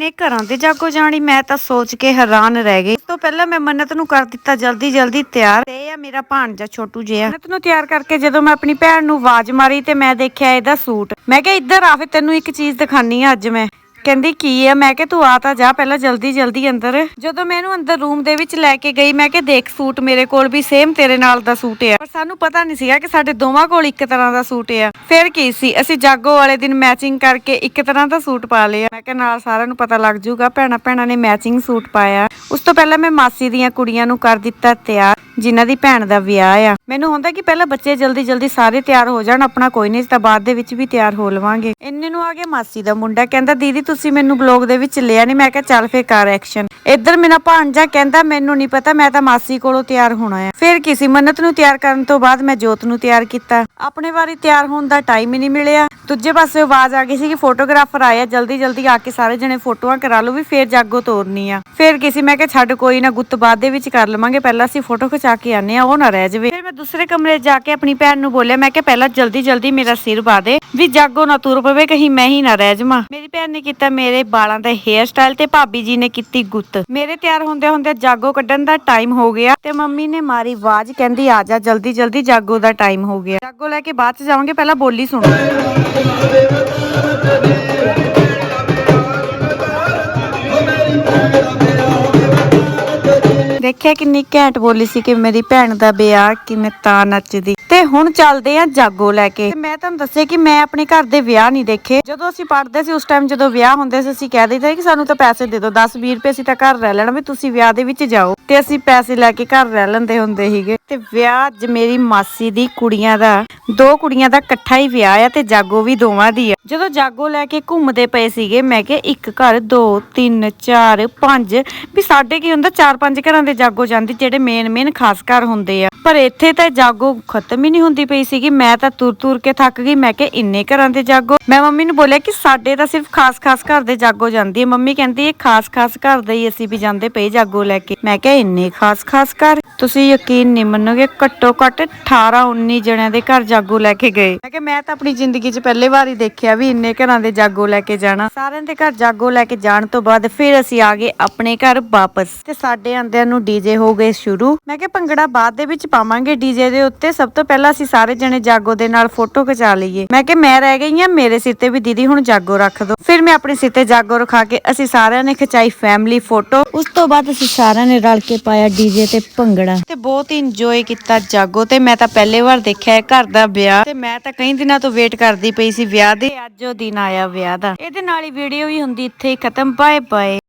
ਇੰਨੇ ਘਰਾਂ ਦੇ ਜਾਗੋ ਜਾਣੀ, ਮੈਂ ਤਾਂ ਸੋਚ ਕੇ ਹੈਰਾਨ ਰਹਿ ਗਈ। ਇਸ ਤੋਂ ਪਹਿਲਾਂ ਮੈਂ ਮੰਨਤ ਨੂੰ ਕਰ ਦਿੱਤਾ, ਜਲਦੀ ਜਲਦੀ ਤਿਆਰ। ਤੇ ਇਹ ਆ ਮੇਰਾ ਭਾਣਜਾ ਛੋਟੂ ਜਿਹਾ। ਮੰਨਤ ਨੂੰ ਤਿਆਰ ਕਰਕੇ ਜਦੋਂ ਮੈਂ ਆਪਣੀ ਭੈਣ ਨੂੰ ਆਵਾਜ਼ ਮਾਰੀ ਤੇ ਮੈਂ ਦੇਖਿਆ ਇਹਦਾ ਸੂਟ। ਮੈਂ ਕਿਹਾ, ਇੱਧਰ ਆ ਫੇ ਤੈਨੂੰ ਇੱਕ ਚੀਜ਼ ਦਿਖਾਨੀ ਆ ਅੱਜ ਮੈਂ। ਕਹਿੰਦੀ, ਕੀ ਆ? ਮੈਂ ਕਿਹਾ, ਤੂੰ ਆ ਤਾਂ ਜਾ, ਪਹਿਲਾਂ ਜਲਦੀ ਜਲਦੀ ਅੰਦਰ। ਜਦੋਂ ਮੈਂ ਇਹਨੂੰ ਅੰਦਰ ਰੂਮ ਦੇ ਵਿੱਚ ਲੈ ਕੇ ਗਈ, ਮੈਂ ਕਿਹਾ, ਦੇਖ, ਸੂਟ ਮੇਰੇ ਕੋਲ ਵੀ ਸੇਮ ਤੇਰੇ ਨਾਲ ਦਾ ਸੂਟ ਆ। ਪਰ ਸਾਨੂੰ ਪਤਾ ਨਹੀਂ ਸੀਗਾ ਕਿ ਸਾਡੇ ਦੋਵਾਂ ਕੋਲ ਇੱਕ ਤਰ੍ਹਾਂ ਦਾ ਸੂਟ ਆ। ਫਿਰ ਕੀ ਸੀ? ਅਸੀਂ ਜਾਗੋ ਵਾਲੇ ਦਿਨ ਮੈਚਿੰਗ ਕਰਕੇ ਇੱਕ ਤਰ੍ਹਾਂ ਦਾ ਸੂਟ ਪਾ ਲਿਆ। ਮੈਂ ਕਿਹਾ, ਨਾਲ ਸਾਰਿਆਂ ਨੂੰ ਪਤਾ ਲੱਗ ਜਾਊਗਾ ਭੈਣਾ ਭੈਣਾਂ ਨੇ ਮੈਚਿੰਗ ਸੂਟ ਪਾਇਆ। ਉਸ ਤੋਂ ਪਹਿਲਾਂ ਮੈਂ ਮਾਸੀ ਦੀਆਂ ਕੁੜੀਆਂ ਨੂੰ ਕਰ ਦਿੱਤਾ ਤਿਆਰ, ਜਿਨ੍ਹਾਂ ਦੀ ਭੈਣ ਦਾ ਵਿਆਹ ਆ। ਮੈਨੂੰ ਹੁੰਦਾ ਕਿ ਪਹਿਲਾਂ ਬੱਚੇ ਜਲਦੀ ਜਲਦੀ ਸਾਰੇ ਤਿਆਰ ਹੋ ਜਾਣ, ਆਪਣਾ ਕੋਈ ਨਹੀਂ, ਤਾਂ ਬਾਅਦ ਦੇ ਵਿੱਚ ਵੀ ਤਿਆਰ ਹੋ ਲਵਾਂਗੇ। ਇੰਨੇ ਨੂੰ ਆ ਗਿਆ ਮਾਸੀ ਦਾ ਮੁੰਡਾ, ਕਹਿੰਦਾ, ਦੀਦੀ, ਤੁਸੀਂ ਮੈਨੂੰ ਬਲੌਗ ਦੇ ਵਿੱਚ ਲਿਆ ਨਹੀਂ। ਮੈਂ ਕਿਹਾ, ਚੱਲ ਫੇਰ ਕਰ ਐਕਸ਼ਨ ਇੱਧਰ ਮੇਰਾ ਭਾਣਜਾ ਕਹਿੰਦਾ, ਮੈਨੂੰ ਨਹੀਂ ਪਤਾ, ਮੈਂ ਤਾਂ ਮਾਸੀ ਕੋਲੋਂ ਤਿਆਰ ਹੋਣਾ ਆ। ਫਿਰ ਕਿਸੇ ਮੰਨਤ ਨੂੰ ਤਿਆਰ ਕਰਨ ਤੋਂ ਬਾਅਦ ਮੈਂ ਜੋਤ ਨੂੰ ਤਿਆਰ ਕੀਤਾ। ਆਪਣੇ ਵਾਰੀ ਤਿਆਰ ਹੋਣ ਦਾ ਟਾਈਮ ਹੀ ਨਹੀਂ ਮਿਲਿਆ। ਦੂਜੇ ਪਾਸੇ ਆਵਾਜ਼ ਆ ਗਈ ਸੀ ਕਿ ਫੋਟੋਗ੍ਰਾਫਰ ਆਇਆ ਜਲਦੀ ਜਲਦੀ ਆ ਕੇ ਸਾਰੇ ਜਣੇ ਫੋਟੋਆਂ ਕਰਾ ਲਓ ਵੀ ਫੇਰ ਜਾਗੋ ਤੋਰਨੀ ਆ। ਫਿਰ ਕਿਸੇ ਮੈਂ ਕਿਹਾ, ਛੱਡ, ਕੋਈ ਨਾ, ਗੁੱਤ ਬਾਅਦ ਦੇ ਵਿੱਚ ਕਰ ਲਵਾਂਗੇ, ਪਹਿਲਾਂ ਅਸੀਂ ਫੋਟੋ ਖਿਚਾ ਕੇ ਆਨੇ ਆ ਉਹ ਨਾ ਰਹਿ ਜਾਵੇ। ਫਿਰ ਮੈਂ ਦੂਸਰੇ ਕਮਰੇ ਜਾ ਕੇ ਆਪਣੀ ਭੈਣ ਨੂੰ ਬੋਲਿਆ, ਮੈਂ ਕਿਹਾ, ਪਹਿਲਾਂ ਜਲਦੀ ਜਲਦੀ ਮੇਰਾ ਸਿਰ ਪਾ ਦੇ, ਵੀ ਜਾਗੋ ਨਾ ਤੁਰ ਪਵੇ, ਕਹੀਂ ਮੈਂ ਹੀ ਨਾ ਰਹਿ ਜਾਵਾਂ। ਮੇਰੀ ਭੈਣ ਨੇ ਕੀਤਾ ਮੇਰੇ ਬਾਲਾਂ ਦਾ ਹੇਅਰ ਸਟਾਈਲ ਤੇ ਭਾਬੀ ਜੀ ਨੇ ਕੀਤੀ ਗੁੱਤ। ਮੇਰੇ ਤਿਆਰ ਹੁੰਦੇ ਹੁੰਦੇ ਜਾਗੋ ਕੱਢਣ ਦਾ ਟਾਈਮ ਹੋ ਗਿਆ ਤੇ ਮੰਮੀ ਨੇ ਮਾਰੀ ਆਵਾਜ਼, ਕਹਿੰਦੀ, ਆ ਜਾ, ਜਲਦੀ ਜਲਦੀ ਜਾਗੋ ਦਾ ਟਾਈਮ ਹੋ ਗਿਆ। ਜਾਗੋ ਲੈ ਕੇ ਬਾਅਦ ਚ ਜਾਵਾਂਗੇ, ਪਹਿਲਾਂ ਬੋਲੀ ਸੁਣੋ। ਦੇਖਿਆ ਕਿੰਨੀ ਘੈਂਟ ਬੋਲੀ ਸੀ ਕਿ ਮੇਰੀ ਭੈਣ ਦਾ ਵਿਆਹ ਕਿਵੇਂ ਤਾਂ ਨੱਚਦੀ। ਤੇ ਹੁਣ ਚੱਲਦੇ ਆ ਜਾਗੋ ਲੈ ਕੇ। ਮੈਂ ਤੁਹਾਨੂੰ ਦੱਸਿਆ ਕਿ ਮੈਂ ਆਪਣੇ ਘਰ ਦੇ ਵਿਆਹ ਨਹੀਂ ਦੇਖੇ। ਜਦੋਂ ਅਸੀਂ ਪੜ੍ਹਦੇ ਸੀ ਉਸ ਟਾਈਮ ਜਦੋਂ ਵਿਆਹ ਹੁੰਦੇ ਸੀ, ਅਸੀਂ ਕਹਿ ਦਿੰਦੇ ਕਿ ਸਾਨੂੰ ਤਾਂ ਪੈਸੇ ਦੇ ਦਿਓ 10 20 ਰੁਪਏ ਅਸੀਂ ਤਾਂ ਘਰ ਰਹਿ ਲੈਣਾ ਵੀ ਤੁਸੀਂ ਵਿਆਹ ਦੇ ਵਿੱਚ ਜਾਓ। ਤੇ ਅਸੀਂ ਪੈਸੇ ਲੈ ਕੇ ਘਰ ਰਹਿ ਲੈਂਦੇ ਹੁੰਦੇ ਸੀਗੇ। ਤੇ ਵਿਆਹ ਅੱਜ ਮੇਰੀ ਮਾਸੀ ਦੀ ਕੁੜੀਆਂ ਦਾ, ਦੋ ਕੁੜੀਆਂ ਦਾ ਇਕੱਠਾ ਹੀ ਵਿਆਹ ਆ ਤੇ ਜਾਗੋ ਵੀ ਦੋਵਾਂ ਦੀ ਆ। ਜਦੋਂ ਜਾਗੋ ਲੈ ਕੇ ਘੁੰਮਦੇ ਪਏ ਸੀਗੇ, ਮੈਂ ਕਿਹਾ ਇੱਕ ਘਰ, ਦੋ, ਤਿੰਨ, ਚਾਰ, ਪੰਜ। ਵੀ ਸਾਡੇ ਕੀ ਹੁੰਦਾ, ਚਾਰ, ਪੰਜ ਘਰਾਂ ਦੇ ਜਾਗੋ ਜਾਗੋ ਜਾਂਦੀ, ਜਿਹੜੇ ਮੇਨ ਮੇਨ ਖਾਸ ਘਰ ਹੁੰਦੇ ਆ। ਪਰ ਇੱਥੇ ਤਾਂ ਜਾਗੋ ਖਤਮ ਹੀ ਨਹੀਂ ਹੁੰਦੀ ਪਈ ਸੀਗੀ। ਮੈਂ ਤਾਂ ਤੁਰ ਤੁਰ ਕੇ ਥੱਕ ਗਈ। ਮੈਂ ਕਿਹਾ, ਇੰਨੇ ਘਰਾਂ ਦੇ ਜਾਗੋ। ਮੈਂ ਮੰਮੀ ਨੂੰ ਬੋਲਿਆ ਕਿ ਸਾਡੇ ਤਾਂ ਸਿਰਫ ਖਾਸ ਖਾਸ ਘਰ ਦੇ ਜਾਗੋ ਜਾਂਦੀ ਹੈ। ਮੰਮੀ ਕਹਿੰਦੀ, ਇਹ ਖਾਸ ਖਾਸ ਘਰ ਦੇ ਹੀ ਅਸੀਂ ਵੀ ਜਾਂਦੇ ਪਏ ਜਾਗੋ ਲੈ ਕੇ। ਮੈਂ ਕਿਹਾ, ਇੰਨੇ ਖਾਸ ਖਾਸ ਘਰ ਤੁਸੀਂ ਯਕੀਨ ਨਹੀਂ ਮੰਨੋਗੇ, ਘੱਟੋ ਘੱਟ 18 19 ਜਣਿਆਂ ਦੇ ਘਰ ਜਾਗੋ ਲੈ ਕੇ ਗਏ। ਮੈਂ ਕਿਹਾ, ਮੈਂ ਤਾਂ ਆਪਣੀ ਜ਼ਿੰਦਗੀ 'ਚ ਪਹਿਲੇ ਵਾਰੀ ਦੇਖਿਆ ਵੀ ਇੰਨੇ ਘਰਾਂ ਦੇ ਜਾਗੋ ਲੈ ਕੇ ਜਾਣਾ। ਸਾਰਿਆਂ ਦੇ ਘਰ ਜਾਗੋ ਲੈ ਕੇ ਜਾਣ ਤੋਂ ਬਾਅਦ ਫਿਰ ਅਸੀਂ ਆ ਗਏ ਆਪਣੇ ਘਰ ਵਾਪਸ। ਤੇ ਸਾਡੇ ਆਂਦਿਆਂ ਨੂੰ ਡੀਜੇ ਹੋ ਗਏ ਸ਼ੁਰੂ। ਮੈਂ ਕਿਹਾ, ਭੰਗੜਾ ਬਾਅਦ ਦੇ ਵਿੱਚ ਪਾਵਾਂਗੇ ਡੀਜੇ ਦੇ ਉੱਤੇ। ਸਭ ਤੋਂ ਪਹਿਲਾਂ ਅਸੀਂ ਸਾਰੇ ਜਣੇ ਜਾਗੋ ਦੇ ਨਾਲ ਫੋਟੋ ਖਿਚਾ ਲਈਏ। ਮੈਂ ਕਿਹਾ, ਮੈਂ ਰਹਿ ਗਈ ਆ ਮੇਰੇ ਸਿਰ ਤੇ ਵੀ ਦੀਦੀ ਹੁਣ ਜਾਗੋ ਰੱਖ ਦੋ। ਫਿਰ ਮੈਂ ਆਪਣੇ ਸਿਰ ਤੇ ਜਾਗੋ ਰਖਾ ਕੇ ਅਸੀਂ ਸਾਰਿਆਂ ਨੇ ਖਿਚਾਈ ਫੈਮਿਲੀ ਫੋਟੋ ਉਸ ਤੋਂ ਬਾਅਦ ਅਸੀਂ ਸਾਰਿਆਂ ਨੇ ਰਲ ਕੇ ਪਾਇਆ ਡੀਜੇ ਤੇ ਭੰਗੜਾ। ਤੇ ਬਹੁਤ ਹੀ ਇੰਜੋਏ ਕੀਤਾ ਜਾਗੋ ਤੇ ਮੈਂ ਤਾਂ ਪਹਿਲੇ ਵਾਰ ਦੇਖਿਆ ਹੈ ਘਰ ਦਾ ਵਿਆਹ। ਤੇ ਮੈਂ ਤਾਂ ਕਈ ਦਿਨਾਂ ਤੋਂ ਵੇਟ ਕਰਦੀ ਪਈ ਸੀ ਵਿਆਹ ਦੇ। ਅੱਜ ਉਹ ਦਿਨ ਆਇਆ ਵਿਆਹ ਦਾ। ਇਹਦੇ ਨਾਲ ਹੀ ਵੀਡੀਓ ਵੀ ਹੁੰਦੀ ਇੱਥੇ ਹੀ ਖਤਮ। Bye bye